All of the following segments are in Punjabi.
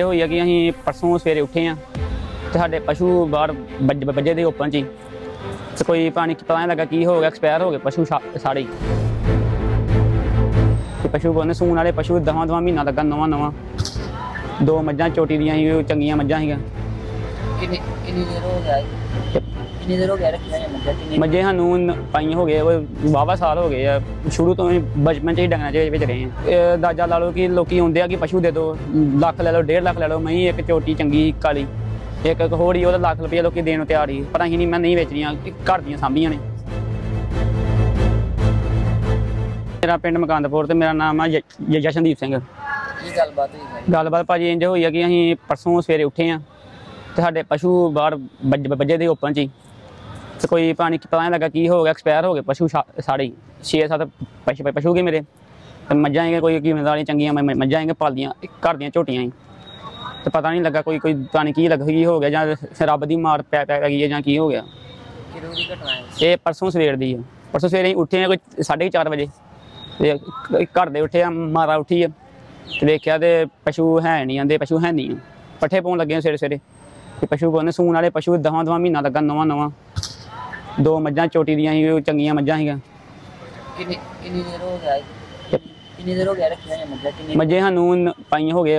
ਇਹ ਹੋਈ ਆ ਕਿ ਅਸੀਂ ਪਰਸੋਂ ਸਵੇਰੇ ਉੱਠੇ ਆ ਤੇ ਸਾਡੇ ਪਸ਼ੂ ਬਾਹਰ ਵੱਜੇ ਦੇ ਓਪਨ ਚ ਹੀ ਤੇ ਕੋਈ ਪਾਣੀ ਪਤਾ ਨਹੀਂ ਲੱਗਾ ਕੀ ਹੋ ਗਿਆ, ਐਕਸਪਾਇਰ ਹੋ ਗਏ ਪਸ਼ੂ ਸਾਰੇ ਤੇ ਪਸ਼ੂ ਕੋਨੇ ਸੂਣ ਵਾਲੇ ਪਸ਼ੂ ਦਹਾਂ ਦਹਾਂ ਮਹੀਨਾ ਲੱਗਾ ਨਵਾਂ ਨਵਾਂ ਦੋ ਮੱਝਾਂ, ਚੋਟੀ ਦੀਆਂ ਸੀ, ਉਹ ਚੰਗੀਆਂ ਮੱਝਾਂ ਸੀਗੀਆਂ। ਕਿੰਨੀ ਕਿੰਨੀ ਦੇਰ ਹੋ ਗਿਆ ਤੇ ਕਿੰਨੀ ਦੇਰ ਹੋ ਗਿਆ ਰੱਖਿਆ ਜਾਂ ਮੱਝਾਂ ਕਿੰਨੀ ਮੱਝੇ ਸਾਨੂੰ ਨ- ਪਾਈਆਂ ਹੋ ਗਏ ਵਾਵਾ ਸਾਲ ਹੋ ਗਏ ਆ। ਸ਼ੁਰੂ ਤੋਂ ਹੀ ਬਚਪਨ ਚ ਹੀ ਡੰਗਰਾਂ ਦੇ ਵਿੱਚ ਰਹੇ ਆ ਇਹ ਦਾਜਾ ਲਾ ਲਓ ਕਿ ਲੋਕੀ ਆਉਂਦੇ ਆ ਕਿ ਪਸ਼ੂ ਦੇ ਦਿਓ ਲੱਖ ਲੈ ਲਓ ਡੇਢ ਲੱਖ ਲੈ ਲਓ ਮੈਂ ਇੱਕ ਚੋਟੀ ਚੰਗੀ ਕਾਲੀ ਇੱਕ ਇੱਕ ਹੋਰ ਹੀ ਉਹਦਾ ਲੱਖ ਰੁਪਏ ਲੋਕੀ ਦੇਣ ਨੂੰ ਤਿਆਰ ਹੀ। ਪਰ ਅਸੀਂ ਨਹੀਂ ਮੈਂ ਨਹੀਂ ਵੇਚਣੀਆਂ ਇਹ ਘਰ ਦੀਆਂ ਸਾਂਭੀਆਂ ਨੇ। ਮੇਰਾ ਪਿੰਡ ਮਕਾਨਦਪੁਰ ਤੇ ਮੇਰਾ ਨਾਮ ਆ ਜ- ਜ- ਜਸ਼ਨਦੀਪ ਸਿੰਘ। ਕੀ ਗੱਲਬਾਤ ਹੋਈ ਗੱਲਬਾਤ ਭਾਜੀ ਇੰਜ ਹੋਈ ਆ ਕਿ ਅਸੀਂ ਪਰਸੋਂ ਸਵੇਰੇ ਉੱਠੇ ਆ ਤੇ ਸਾਡੇ ਪਸ਼ੂ ਬਾਹਰ ਵੱਜ- ਦੇ ਓਪਨ ਚ ਹੀ ਤੇ ਕੋਈ ਪਾਣੀ ਪਤਾ ਨਹੀਂ ਲੱਗਾ ਕੀ ਹੋ ਗਿਆ ਐਕਸਪਾਇਰ ਹੋ ਗਏ ਪਸ਼ੂ ਸਾਰੇ ਹੀ। 6-7 ਪਸ਼ੂ ਪਸ਼ੂ ਗਏ ਮੇਰੇ। ਤੇ ਮੱਝਾਂ ਹੀ ਕੋਈ ਕੀਮਤ ਵਾਲੀਆਂ ਚੰਗੀਆਂ ਮੱਝਾਂ ਹੀ ਪਾਲਦੀਆਂ ਘਰ ਦੀਆਂ ਝੋਟੀਆਂ ਹੀ ਤੇ ਪਤਾ ਨਹੀਂ ਲੱਗਾ ਕੋਈ ਕੋਈ ਪਾਣੀ ਕੀ ਲੱਗ ਗਈ ਹੋ ਗਿਆ ਜਾਂ ਰੱਬ ਦੀ ਮਾਰ ਪੈ ਪੈ ਗਈ ਹੈ ਜਾਂ ਕੀ ਹੋ ਗਿਆ। ਦੀ ਘਟਨਾ ਹੈ? ਇਹ ਪਰਸੋਂ ਸਵੇਰ ਦੀ ਹੈ। ਪਰਸੋਂ ਸਵੇਰੇ ਉੱਠੇ ਆ ਕੋਈ 4:30 ਵਜੇ। ਤੇ ਘਰ ਦੇ ਉੱਠੇ ਆ ਮਾਰਾ ਉੱਠੀ ਆ ਤੇ ਵੇਖਿਆ ਤੇ ਪਸ਼ੂ ਹੈ ਨਹੀਂ ਆਂਦੇ ਪਸ਼ੂ ਹੈ ਨਹੀਂ। ਪੱਠੇ ਪਾਉਣ ਲੱਗੇ ਸਵੇਰੇ ਸਵੇਰੇ। ਤੇ ਪਸ਼ੂ ਕੋਨੇ ਸੂਣ ਵਾਲੇ ਪਸ਼ੂ ਦਹਾਂ ਦਹਾਂ ਮਹੀਨਾ ਲੱਗਾ ਨਵਾਂ ਨਵਾਂ। ਦੋ ਮੱਝਾਂ ਚੋਟੀ ਦੀਆਂ ਸੀ ਉਹ ਚੰਗੀਆਂ ਮੱਝਾਂ ਸੀਗੀਆਂ। ਕਿੰਨੀ ਕਿੰਨੀ ਦੇਰ ਹੋ ਗਿਆ ਕਿੰਨੀ ਦੇਰ ਹੋ ਗਿਆ ਰੱਖਿਆ ਜਾਂ ਮੱਝਾਂ? ਕਿੰਨੀ ਮੱਝੇ ਸਾਨੂੰ ਪਾਈਆਂ ਹੋ ਗਏ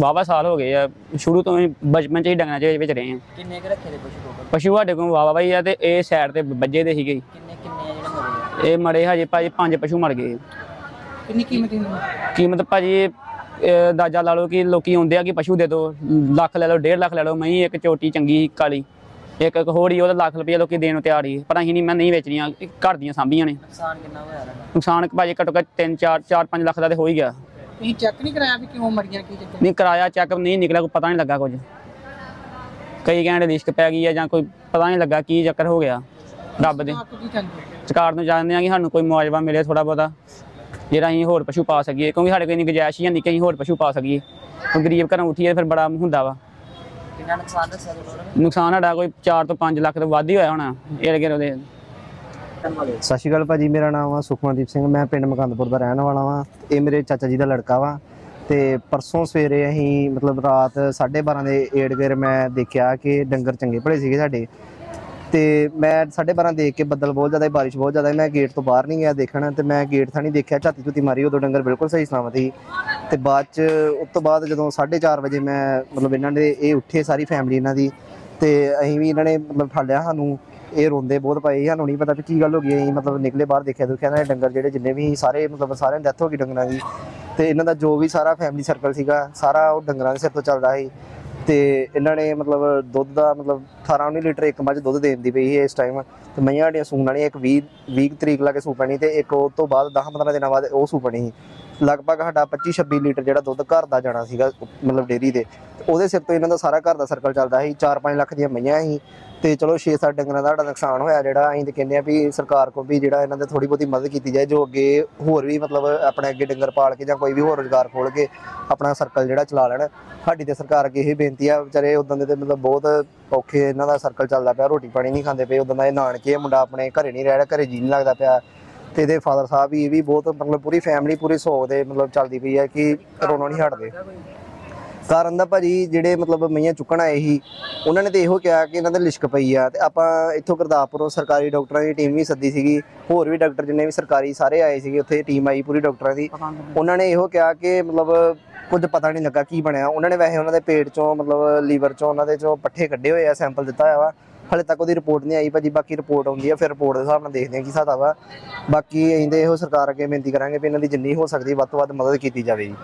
ਵਾਵਾ ਸਾਲ ਹੋ ਗਏ ਆ। ਸ਼ੁਰੂ ਤੋਂ ਹੀ ਬਚਪਨ ਚ ਹੀ ਡੰਗਰਾਂ ਦੇ ਵਿੱਚ ਰਹੇ ਆ। ਕਿੰਨੇ ਕੁ ਰੱਖੇ ਦੇ ਪਸ਼ੂ ਟੋਟਲ ਪਸ਼ੂ ਸਾਡੇ ਕੋਲ ਵਾਵਾ ਬਾਈ ਆ ਤੇ ਇਹ ਸਾਈਡ ਤੇ ਵੱਜੇ ਦੇ ਸੀਗੇ। ਕਿੰਨੇ ਕਿੰਨੇ ਜਿਹੜੇ ਮਰੇ ਇਹ ਮਰੇ ਹਜੇ ਭਾਜੀ ਪੰਜ ਪਸ਼ੂ ਮਰ ਗਏ। ਕਿੰਨੀ ਕੀਮਤ ਹੁੰਦੀ ਕੀਮਤ ਭਾਜੀ ਦਾਜਾ ਲਾ ਲਓ ਕਿ ਲੋਕੀ ਆਉਂਦੇ ਆ ਕਿ ਪਸ਼ੂ ਦੇ ਦਿਓ ਲੱਖ ਲੈ ਲਓ ਡੇਢ ਲੱਖ ਲੈ ਲਓ ਮੈਂ ਇੱਕ ਚੋਟੀ ਚੰਗੀ ਕਾਲੀ ਇੱਕ ਇੱਕ ਹੋਰ ਹੀ ਉਹਦਾ ਲੱਖ ਰੁਪਏ ਲੋਕੀ ਦੇਣ ਨੂੰ ਤਿਆਰ ਹੀ ਪਰ ਅਸੀਂ ਨਹੀਂ ਮੈਂ ਨਹੀਂ ਵੇਚਣੀਆਂ ਘਰ ਦੀਆਂ ਸਾਂਭੀਆਂ ਨੇ। ਨੁਕਸਾਨ ਕਿੰਨਾ ਹੋਇਆ ਇਹਦਾ ਨੁਕਸਾਨ ਭਾਜੀ ਘੱਟੋ ਘੱਟ 3 4 4 5 ਲੱਖ ਦਾ ਤੇ ਹੋ ਹੀ ਗਿਆ। ਤੁਸੀਂ ਚੈੱਕ ਨਹੀਂ ਕਰਾਇਆ ਵੀ ਕਿਉਂ ਮਰੀਆਂ ਕੀ ਚੱਕਰ? ਨਹੀਂ ਕਰਾਇਆ ਚੈੱਕ ਨਹੀਂ ਨਿਕਲਿਆ ਕੋਈ ਪਤਾ ਨਹੀਂ ਲੱਗਾ ਕੁਝ। ਕਈ ਕਹਿੰਦੇ ਰਿਸਕ ਪੈ ਗਈ ਹੈ ਜਾਂ ਕੋਈ ਪਤਾ ਨਹੀਂ ਲੱਗਾ ਕੀ ਚੱਕਰ ਹੋ ਗਿਆ ਰੱਬ ਦੇ। ਕੀ ਸਰਕਾਰ ਨੂੰ ਜਾਣਦੇ ਆ ਕਿ ਸਾਨੂੰ ਕੋਈ ਮੁਆਵਜ਼ਾ ਮਿਲੇ ਥੋੜਾ ਬਹੁਤਾ। ਜਿਹੜਾ ਅਸੀਂ ਹੋਰ ਪਸ਼ੂ ਪਾ ਸਕੀਏ ਕਿਉਂਕਿ ਸਾਡੇ ਕੋਲ ਇੰਨੀ ਗੁੰਜਾਇਸ਼ ਹੀ ਨਹੀਂ ਕਿ ਅਸੀਂ ਹੋਰ ਪਸ਼ੂ ਪਾ ਸਕੀਏ। ਹੁਣ ਗਰੀਬ ਘਰੋਂ ਉੱਠੀਏ ਫਿਰ ਬੜਾ ਹੁੰਦਾ ਵਾ। ਕਿੰਨਾ ਨੁਕਸਾਨ ਦੱਸਿਆ ਤੁਹਾਨੂੰ ਨੁਕਸਾਨ ਸਾਡਾ ਕੋਈ 4 ਤੋਂ 5 ਲੱਖ ਤੋਂ ਵੱਧ ਹੀ ਹੋਇਆ ਹੋਣਾ ਇਹ ਲਗੇ ਉਹਦੇ ਸਤਿ ਸ਼੍ਰੀ ਅਕਾਲ ਭਾਜੀ ਮੇਰਾ ਨਾਮ ਆ ਸੁਖਮਨਦੀਪ ਸਿੰਘ ਮੈਂ ਪਿੰਡ ਮਕੰਦਪੁਰ ਦਾ ਰਹਿਣ ਵਾਲਾ ਵਾਂ। ਇਹ ਮੇਰੇ ਚਾਚਾ ਜੀ ਦਾ ਲੜਕਾ ਵਾ ਤੇ ਪਰਸੋਂ ਸਵੇਰੇ ਅਸੀਂ ਮਤਲਬ ਰਾਤ 12:30 ਦੇ ਏੜ ਗੇਰ ਮੈਂ ਦੇਖਿਆ ਕਿ ਡੰਗਰ ਚੰਗੇ ਭਲੇ ਸੀਗੇ ਸਾਡੇ। ਤੇ ਮੈਂ 12:30 ਦੇਖ ਕੇ ਬੱਦਲ ਬਹੁਤ ਜ਼ਿਆਦਾ ਬਾਰਿਸ਼ ਬਹੁਤ ਜ਼ਿਆਦਾ ਮੈਂ ਗੇਟ ਤੋਂ ਬਾਹਰ ਨਹੀਂ ਗਿਆ ਦੇਖਣ, ਤੇ ਮੈਂ ਗੇਟ ਥਾਣੀ ਦੇਖਿਆ, ਝਾਤੀ ਝੁਤੀ ਮਾਰੀ, ਉਦੋਂ ਡੰਗਰ ਬਿਲਕੁਲ ਸਹੀ ਸਲਾਮਤ ਸੀ। ਤੇ ਬਾਅਦ ਚ, ਉਸ ਤੋਂ ਬਾਅਦ ਜਦੋਂ 4:30 ਵਜੇ ਮੈਂ, ਮਤਲਬ ਇਹਨਾਂ ਦੇ, ਇਹ ਉੱਠੇ ਸਾਰੀ ਫੈਮਿਲੀ ਇਹਨਾਂ ਦੀ, ਤੇ ਅਸੀਂ ਵੀ ਇਹਨਾਂ ਨੇ ਮਤਲਬ ਠਾਲਿਆ ਸਾਨੂੰ, ਇਹ ਰੋਂਦੇ ਬਹੁਤ ਪਏ ਸਾਨੂੰ ਨਹੀਂ ਪਤਾ ਵੀ ਕੀ ਗੱਲ ਹੋ ਗਈ, ਅਸੀਂ ਮਤਲਬ ਨਿਕਲੇ ਬਾਹਰ ਦੇਖਿਆ ਦੇਖਿਆ ਨਾ ਡੰਗਰ ਜਿਹੜੇ ਜਿੰਨੇ ਵੀ ਸਾਰੇ, ਮਤਲਬ ਸਾਰਿਆਂ ਦੀ ਡੈਥ ਹੋ ਗਈ ਡੰਗਰਾਂ ਦੀ। ਤੇ ਇਹਨਾਂ ਦਾ ਜੋ ਵੀ ਸਾਰਾ ਫੈਮਿਲੀ ਸਰਕਲ ਸੀਗਾ, ਸਾਰਾ ਉਹ ਡੰਗਰਾਂ ਦੇ ਸਿਰ ਤੋਂ ਚੱਲਦਾ ਸੀ। ਤੇ ਇਹਨਾਂ ਨੇ ਮਤਲਬ ਦੁੱਧ ਦਾ ਮਤਲਬ 18 19 ਲੀਟਰ ਇੱਕ ਮੱਝ ਦੁੱਧ ਦੇਣ ਦੀ ਪਈ ਸੀ ਇਸ ਟਾਈਮ ਤੇ ਮਈਆਂ ਸਾਡੀਆਂ ਸੂਣ ਵਾਲੀਆਂ ਇੱਕ 20 20 ਤਰੀਕ ਲਾ ਕੇ ਸੂ ਪੈਣੀ ਤੇ ਇੱਕ ਉਹ ਤੋਂ ਬਾਅਦ 10 15 ਦਿਨਾਂ ਬਾਅਦ ਉਹ ਸੂ ਪੈਣੀ ਸੀ। ਲਗਭਗ ਸਾਡਾ 25 26 ਲੀਟਰ ਜਿਹੜਾ ਦੁੱਧ ਘਰ ਦਾ ਜਾਣਾ ਸੀਗਾ, ਮਤਲਬ ਡੇਰੀ ਦੇ। ਉਹਦੇ ਸਿਰ ਤੋਂ ਇਹਨਾਂ ਦਾ ਸਾਰਾ ਘਰ ਦਾ ਸਰਕਲ ਚੱਲਦਾ ਸੀ 4-5 ਲੱਖ ਦੀਆਂ ਮਈਆਂ ਸੀ। ਤੇ ਚਲੋ 6-7 ਡੰਗਰਾਂ ਦਾ ਸਾਡਾ ਨੁਕਸਾਨ ਹੋਇਆ ਜਿਹੜਾ, ਅਸੀਂ ਤੇ ਕਹਿੰਦੇ ਆ ਵੀ ਸਰਕਾਰ ਕੋਲ ਵੀ ਜਿਹੜਾ ਇਹਨਾਂ ਦੇ ਥੋੜੀ ਬਹੁਤੀ ਮਦਦ ਕੀਤੀ ਜਾਏ, ਜੋ ਅੱਗੇ ਹੋਰ ਵੀ ਮਤਲਬ ਆਪਣੇ ਅੱਗੇ ਡੰਗਰ ਪਾਲ ਕੇ ਜਾਂ ਕੋਈ ਵੀ ਹੋਰ ਰੋਜ਼ਗਾਰ ਖੋਲ ਕੇ ਆਪਣਾ ਸਰਕਲ ਜਿਹੜਾ ਚਲਾ ਲੈਣ। ਸਾਡੀ ਤੇ ਸਰਕਾਰ ਅੱਗੇ ਇਹ ਬੇਨਤੀ ਆ, ਵਿਚਾਰੇ ਉਦੋਂ ਦੇ ਤੇ ਮਤਲਬ ਬਹੁਤ ਔਖੇ ਇਹਨਾਂ ਦਾ ਸਰਕਲ ਚੱਲਦਾ ਪਿਆ, ਰੋਟੀ ਪਾਣੀ ਨਹੀਂ ਖਾਂਦੇ ਪਏ ਉਦੋਂ ਦਾ ਇਹ ਨਾਨਕੇ ਮੁੰਡਾ ਆਪਣੇ ਘਰੇ ਨਹੀਂ ਰਹਿ ਰਿਹਾ, ਘਰੇ ਜੀ ਨਹੀਂ ਲੱਗਦਾ ਪਿਆ। ਤੇ ਇਹਦੇ ਫਾਦਰ ਸਾਹਿਬ ਵੀ, ਇਹ ਵੀ ਬਹੁਤ ਮਤਲਬ ਪੂਰੀ ਫੈਮਿਲੀ ਪੂਰੀ ਸੋਗ ਦੇ ਮਤਲਬ ਚੱਲਦੀ ਪਈ ਹੈ ਕਿ ਰੋਣਾ ਨਹੀਂ ਹਟਦੇ। ਕਾਰਨ ਦਾ ਭਾਜੀ ਜਿਹੜੇ ਮਤਲਬ ਮਈਆਂ ਚੁੱਕਣ ਆਏ ਸੀ, ਉਹਨਾਂ ਨੇ ਤੇ ਇਹੋ ਕਿਹਾ ਕਿ ਇਹਨਾਂ ਦੇ ਲਿਸ਼ਕ ਪਈ ਆ ਤੇ ਆਪਾਂ ਇੱਥੋਂ ਗੁਰਦਾਸਪੁਰੋਂ ਸਰਕਾਰੀ ਡਾਕਟਰਾਂ ਦੀ ਟੀਮ ਵੀ ਸੱਦੀ ਸੀਗੀ, ਹੋਰ ਵੀ ਡਾਕਟਰ ਜਿੰਨੇ ਵੀ ਸਰਕਾਰੀ ਸਾਰੇ ਆਏ ਸੀਗੇ, ਉੱਥੇ ਟੀਮ ਆਈ ਪੂਰੀ ਡਾਕਟਰਾਂ ਦੀ। ਉਹਨਾਂ ਨੇ ਇਹੋ ਕਿਹਾ ਕਿ ਮਤਲਬ ਕੁਝ ਪਤਾ ਨਹੀਂ ਲੱਗਾ ਕੀ ਬਣਿਆ। ਉਹਨਾਂ ਨੇ ਵੈਸੇ ਉਹਨਾਂ ਦੇ ਪੇਟ ਚੋਂ, ਮਤਲਬ ਲੀਵਰ ਚੋਂ, ਉਹਨਾਂ ਦੇ ਚੋਂ ਪੱਠੇ ਕੱਢੇ ਹੋਏ ਆ ਸੈਂਪਲ ਦਿੱਤਾ ਹੋਇਆ ਵਾ। ਹਲੇ ਤੱਕ ਉਹਦੀ ਰਿਪੋਰਟ ਨਹੀਂ ਆਈ, ਭਾਜੀ ਬਾਕੀ ਰਿਪੋਰਟ ਆਉਂਦੀ ਆ, ਫਿਰ ਰਿਪੋਰਟ ਦੇ ਹਿਸਾਬ ਨਾਲ ਦੇਖਦੇ ਹਾਂ ਕੀ ਹਿਸਾਬ ਵਾ। ਬਾਕੀ ਅਸੀਂ ਤੇ ਇਹੋ ਸਰਕਾਰ ਅੱਗੇ ਬੇਨਤੀ ਕਰਾਂਗੇ ਵੀ ਇਹਨਾਂ ਦੀ ਜਿੰਨੀ ਹੋ ਸਕਦੀ ਵੱਧ ਤੋਂ ਵੱਧ ਮਦਦ ਕੀਤੀ ਜਾਵੇ ਜੀ।